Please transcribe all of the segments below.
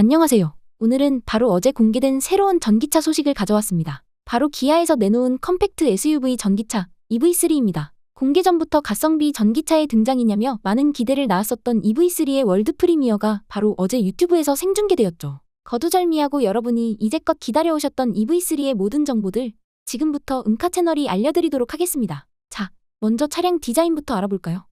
안녕하세요. 오늘은 바로 어제 공개된 새로운 전기차 소식을 가져왔습니다. 바로 기아에서 내놓은 컴팩트 SUV 전기차 EV3입니다. 공개 전부터 가성비 전기차의 등장이냐며 많은 기대를 낳았었던 EV3의 월드 프리미어가 바로 어제 유튜브에서 생중계되었죠. 거두절미하고 여러분이 이제껏 기다려오셨던 EV3의 모든 정보들 지금부터 음카 채널이 알려드리도록 하겠습니다. 자, 먼저 차량 디자인부터 알아볼까요?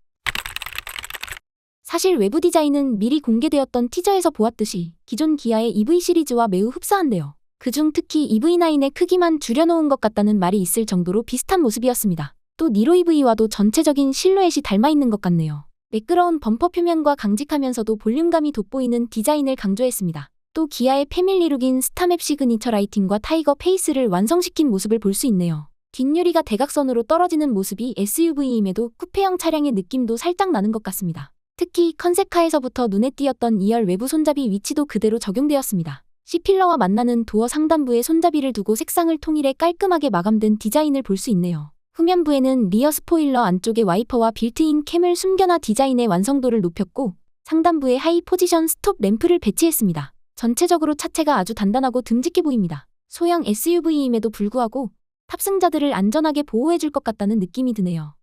사실 외부 디자인은 미리 공개되었던 티저에서 보았듯이 기존 기아의 EV 시리즈와 매우 흡사한데요. 그중 특히 EV9의 크기만 줄여놓은 것 같다는 말이 있을 정도로 비슷한 모습이었습니다. 또 니로 EV와도 전체적인 실루엣이 닮아있는 것 같네요. 매끄러운 범퍼 표면과 강직하면서도 볼륨감이 돋보이는 디자인을 강조했습니다. 또 기아의 패밀리룩인 스타맵 시그니처 라이팅과 타이거 페이스를 완성시킨 모습을 볼 수 있네요. 뒷유리가 대각선으로 떨어지는 모습이 SUV임에도 쿠페형 차량의 느낌도 살짝 나는 것 같습니다. 특히 컨셉카에서부터 눈에 띄었던 2열 외부 손잡이 위치도 그대로 적용되었습니다. C필러와 만나는 도어 상단부에 손잡이를 두고 색상을 통일해 깔끔하게 마감된 디자인을 볼 수 있네요. 후면부에는 리어 스포일러 안쪽에 와이퍼와 빌트인 캠을 숨겨놔 디자인의 완성도를 높였고 상단부에 하이 포지션 스톱 램프를 배치했습니다. 전체적으로 차체가 아주 단단하고 듬직해 보입니다. 소형 SUV임에도 불구하고 탑승자들을 안전하게 보호해줄 것 같다는 느낌이 드네요.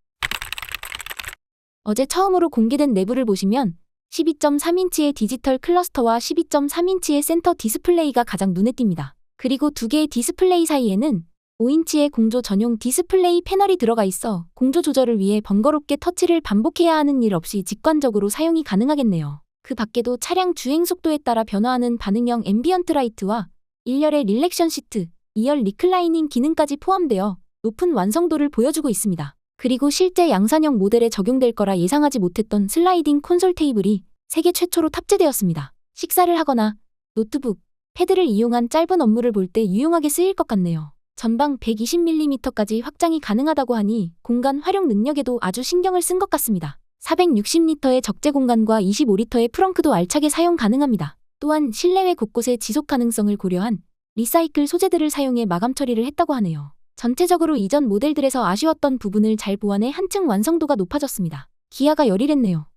어제 처음으로 공개된 내부를 보시면 12.3인치의 디지털 클러스터와 12.3인치의 센터 디스플레이가 가장 눈에 띕니다. 그리고 두 개의 디스플레이 사이에는 5인치의 공조 전용 디스플레이 패널이 들어가 있어 공조 조절을 위해 번거롭게 터치를 반복해야 하는 일 없이 직관적으로 사용이 가능하겠네요. 그 밖에도 차량 주행 속도에 따라 변화하는 반응형 앰비언트 라이트와 1열의 릴렉션 시트, 2열 리클라이닝 기능까지 포함되어 높은 완성도를 보여주고 있습니다. 그리고 실제 양산형 모델에 적용될 거라 예상하지 못했던 슬라이딩 콘솔 테이블이 세계 최초로 탑재되었습니다. 식사를 하거나 노트북, 패드를 이용한 짧은 업무를 볼 때 유용하게 쓰일 것 같네요. 전방 120mm까지 확장이 가능하다고 하니 공간 활용 능력에도 아주 신경을 쓴 것 같습니다. 460리터의 적재 공간과 25리터의 프렁크도 알차게 사용 가능합니다. 또한 실내외 곳곳의 지속 가능성을 고려한 리사이클 소재들을 사용해 마감 처리를 했다고 하네요. 전체적으로 이전 모델들에서 아쉬웠던 부분을 잘 보완해 한층 완성도가 높아졌습니다. 기아가 열일했네요.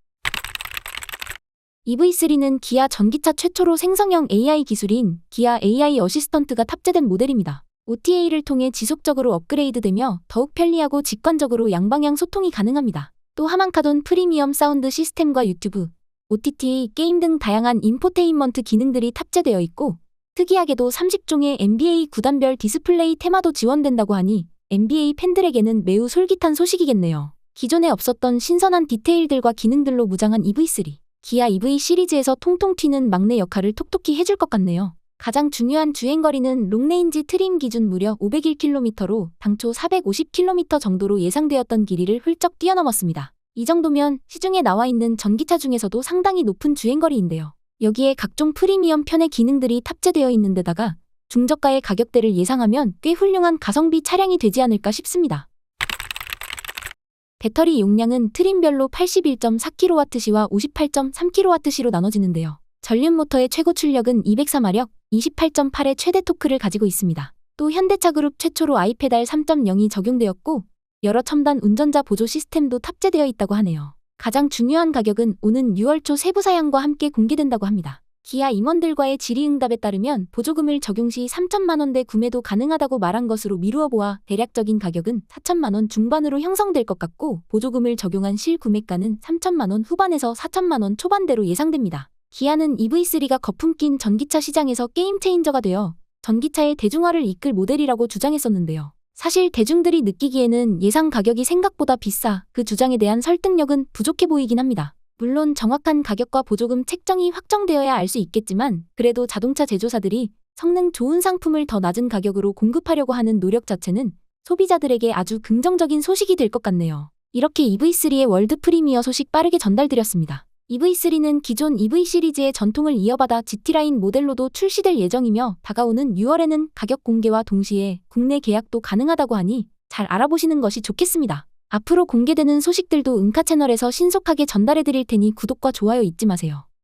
EV3는 기아 전기차 최초로 생성형 AI 기술인 기아 AI 어시스턴트가 탑재된 모델입니다. OTA를 통해 지속적으로 업그레이드되며 더욱 편리하고 직관적으로 양방향 소통이 가능합니다. 또 하만카돈 프리미엄 사운드 시스템과 유튜브, OTT, 게임 등 다양한 인포테인먼트 기능들이 탑재되어 있고 특이하게도 30종의 NBA 구단별 디스플레이 테마도 지원된다고 하니 NBA 팬들에게는 매우 솔깃한 소식이겠네요. 기존에 없었던 신선한 디테일들과 기능들로 무장한 EV3. 기아 EV 시리즈에서 통통 튀는 막내 역할을 톡톡히 해줄 것 같네요. 가장 중요한 주행거리는 롱레인지 트림 기준 무려 501km로 당초 450km 정도로 예상되었던 길이를 훌쩍 뛰어넘었습니다. 이 정도면 시중에 나와 있는 전기차 중에서도 상당히 높은 주행거리인데요. 여기에 각종 프리미엄 편의 기능들이 탑재되어 있는 데다가 중저가의 가격대를 예상하면 꽤 훌륭한 가성비 차량이 되지 않을까 싶습니다. 배터리 용량은 트림별로 81.4kWh와 58.3kWh로 나눠지는데요. 전륜 모터의 최고 출력은 204마력, 28.8의 최대 토크를 가지고 있습니다. 또 현대차 그룹 최초로 아이페달 3.0이 적용되었고 여러 첨단 운전자 보조 시스템도 탑재되어 있다고 하네요. 가장 중요한 가격은 오는 6월 초 세부 사양과 함께 공개된다고 합니다. 기아 임원들과의 질의응답에 따르면 보조금을 적용 시 3천만 원대 구매도 가능하다고 말한 것으로 미루어 보아 대략적인 가격은 4천만 원 중반으로 형성될 것 같고 보조금을 적용한 실 구매가는 3천만 원 후반에서 4천만 원 초반대로 예상됩니다. 기아는 EV3가 거품 낀 전기차 시장에서 게임 체인저가 되어 전기차의 대중화를 이끌 모델이라고 주장했었는데요. 사실 대중들이 느끼기에는 예상 가격이 생각보다 비싸 그 주장에 대한 설득력은 부족해 보이긴 합니다. 물론 정확한 가격과 보조금 책정이 확정되어야 알 수 있겠지만 그래도 자동차 제조사들이 성능 좋은 상품을 더 낮은 가격으로 공급하려고 하는 노력 자체는 소비자들에게 아주 긍정적인 소식이 될 것 같네요. 이렇게 EV3의 월드 프리미어 소식 빠르게 전달드렸습니다. EV3는 기존 EV 시리즈의 전통을 이어받아 GT라인 모델로도 출시될 예정이며 다가오는 6월에는 가격 공개와 동시에 국내 계약도 가능하다고 하니 잘 알아보시는 것이 좋겠습니다. 앞으로 공개되는 소식들도 은카 채널에서 신속하게 전달해드릴 테니 구독과 좋아요 잊지 마세요.